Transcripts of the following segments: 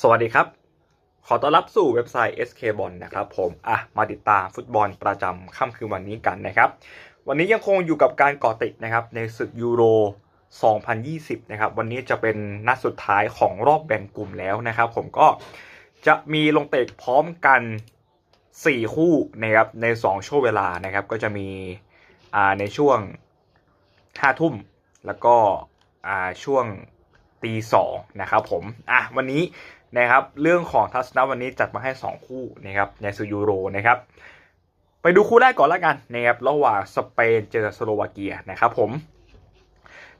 สวัสดีครับ ขอต้อนรับสู่เว็บไซต์ SK b o l นะครับผมอะมาติดตามฟุตบอลประจำค่ำคืนวันนี้กันนะครับ วันนี้ยังคงอยู่กับการก่อติดนะครับในศึกยูโร 2020 นะครับ วันนี้จะเป็นนัดสุดท้ายของรอบแบ่งกลุ่มแล้วนะครับ ผมก็จะมีลงเตะพร้อมกัน 4 คู่นะครับใน 2 ช่วงเวลานะครับ ก็จะมีอ่าในช่วง 5 ทุ่ม แล้วก็อ่าช่วง ตีสองนะครับผมอะวันนี้นะครับเรื่องของทัศนะวันนี้จัดมาให้ 2 คู่นะครับในซูยูโรนะครับไปดูคู่แรกก่อนล้วกันนะครับระหว่างสเปนเจอสโลวาเกียนะครับผม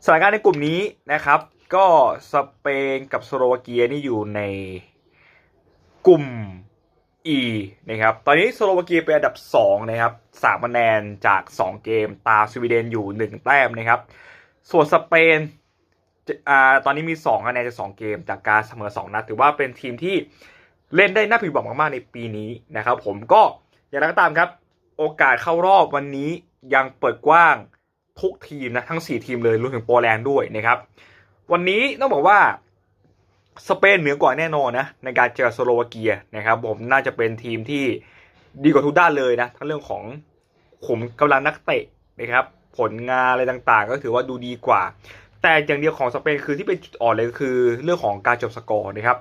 สถานการณ์ในกลุ่มนี้นะครับ ก็สเปนกับสโลวาเกียนี่อยู่ในกลุ่ม E นะครับตอนนี้สโลวาเกียเป็นอันดับ2นะครับ3คะแนนจาก 2 เกมตามสวีเดนอยู่ 1 แต้มนะครับ ส่วนสเปน อ่าตอนนี้มี2คะแนนจาก2เกมจากการเสมอ2นัดถือว่าเป็นทีมที่เล่นได้น่าผิดหวังมากๆในปีนี้นะครับผมก็อย่างไรก็ตามครับ โอกาสเข้ารอบวันนี้ยังเปิดกว้างทุกทีมนะทั้ง 4 ทีมเลยรวมถึงโปแลนด์ด้วยนะครับ วันนี้ต้องบอกว่าสเปนเหนือกว่าแน่นอนนะในการเจอสโลวาเกียนะครับผมน่าจะเป็นทีมที่ดีกว่าทุกด้านเลยนะทั้งเรื่องของขุมกำลังนักเตะนะครับผลงานอะไรต่างๆ ก็ถือว่าดูดีกว่า แต่อย่างเดียวของสเปนคือที่เป็นจุดอ่อนเลยคือเรื่องของการจบสกอร์นะครับ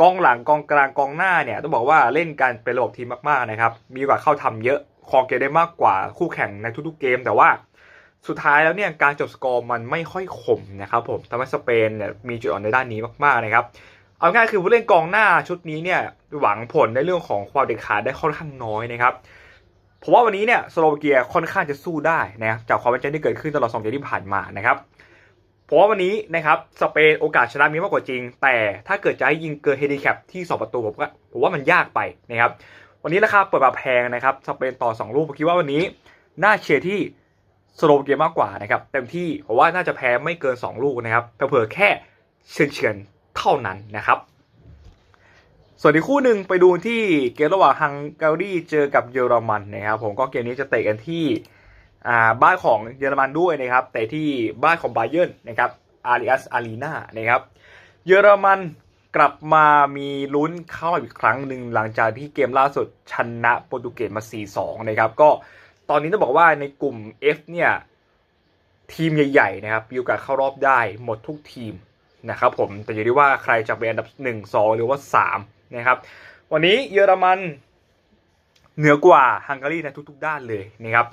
กองหลังกองกลางกองหน้าเนี่ยต้องบอกว่าเล่นกันเป็นระบบทีมมากๆนะครับมีโอกาสเข้าทำเยอะครองเกมได้มากกว่าคู่แข่งในทุกๆเกม แต่ว่าสุดท้ายแล้วเนี่ยการจบสกอร์มันไม่ค่อยคมนะครับผมทำให้สเปนเนี่ยมีจุดอ่อนในด้านนี้มากๆนะครับเอาง่ายคือผู้เล่นกองหน้าชุดนี้เนี่ยหวังผลในเรื่องของความเด็ดขาดได้ค่อนข้างน้อยนะครับผมว่าวันนี้เนี่ยสโลวาเกียค่อนข้างจะสู้ได้นะจากความเป็นใจที่เกิดขึ้นตลอดสองเกมที่ผ่านมานะครับ ผมว่าวันนี้นะครับสเปนโอกาสชนะมีมากกว่าจริง แต่ถ้าเกิดจะให้ยิงเกินเฮดิแคปที่ 2 ประตูผมก็ผมว่ามันยากไปนะครับวันนี้ราคาเปิดมาแพงนะครับสเปนต่อ 2 ลูกผมคิดว่าวันนี้น่าเชียร์ที่สโลเกียมากกว่านะครับเต็มที่ผมว่าน่าจะแพ้ไม่เกิน 2 ลูกนะครับเผื่อแค่เฉือนๆเท่านั้นนะครับส่วนอีกคู่หนึ่งไปดูที่เกมระหว่างฮังการีเจอกับเยอรมันนะครับผมก็เกมนี้จะเตะกันที่ บ้านของเยอรมันด้วยนะครับแต่ที่บ้านของบาเยิร์นนะครับอาริอัสอารีนานะครับเยอรมันกลับมามีลุ้นเข้าอบอีกครั้งหนึ่งหลังจากที่เกมล่าสุดชนะโปรตุเกสมา 4-2 นะครับ ก็ตอนนี้ต้องบอกว่าในกลุ่ม F เนี่ย ทีมใหญ่ๆนะครับมีโอกาสเข้ารอบได้หมดทุกทีมนะครับผมแต่อยู่ที่ว่าใครจะเป็นอันดับ 1 2 หรือว่า 3 นะครับ วันนี้เยอรมัน เหนือกว่าฮังการีในทุกๆ ด้านเลยนะครับ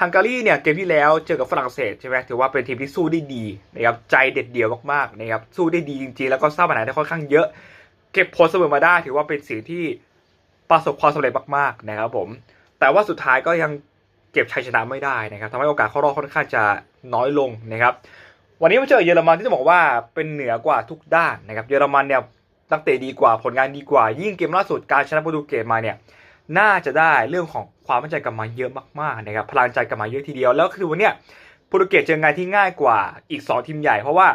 ฮังการีเนี่ยเกมที่แล้วเจอกับฝรั่งเศสใช่ไหมถือว่าเป็นทีมที่สู้ได้ดีนะครับใจเด็ดเดี่ยวมากๆนะครับสู้ได้ดีจริงๆ แล้วก็สร้างปัญหาได้ค่อนข้างเยอะ เก็บผลเสมอมาได้ ถือว่าเป็นสิ่งที่ประสบความสำเร็จมากๆนะครับผมแต่ว่าสุดท้ายก็ยังเก็บชัยชนะไม่ได้นะครับทำให้โอกาสเข้ารอบค่อนข้างจะน้อยลงนะครับวันนี้มาเจอเยอรมันที่จะบอกว่าเป็นเหนือกว่าทุกด้านนะครับเยอรมันเนี่ยตั้งเตะดีกว่าผลงานดีกว่า ยิ่งเกมล่าสุดการชนะโปรตุเกสมาเนี่ย น่าจะได้เรื่องของความมั่นใจกลับมาเยอะมากๆนะครับพลังใจกลับมาเยอะทีเดียวแล้วคือวันเนี้ยโปรตุเกสเจองานที่ง่ายกว่าอีก 2 ทีมใหญ่เพราะว่า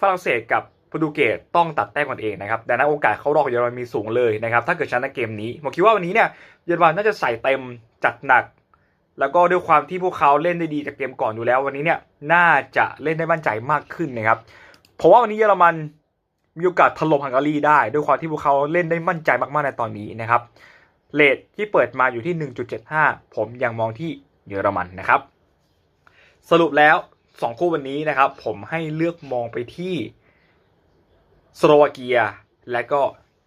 ฝรั่งเศสกับโปรตุเกสต้องตัดแต้มกันเองนะครับดังนั้นโอกาสเข้ารอบเยอรมันมีสูงเลยนะครับถ้าเกิดชนะเกมนี้ผมคิดว่าวันนี้เนี่ยเยอรมันน่าจะใส่เต็มจัดหนัก แล้วก็ด้วยความที่พวกเขาเล่นได้ดีจากเกมก่อนอยู่แล้ว วันนี้เนี่ยน่าจะเล่นได้มั่นใจมากขึ้นนะครับเพราะว่าวันนี้เยอรมันมีโอกาสถล่มฮังการีได้ ด้วยความที่พวกเขาเล่นได้มั่นใจมากๆในตอนนี้นะครับ เลทที่เปิดมาอยู่ที่ 1.75 ผมยังมองที่เยอรมันนะครับ สรุปแล้ว 2 คู่วันนี้นะครับ ผมให้เลือกมองไปที่สโลวาเกีย และก็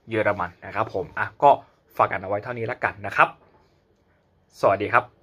เยอรมันนะครับผมอะก็ฝากกันเอาไว้เท่านี้แล้วกันนะครับ สวัสดีครับ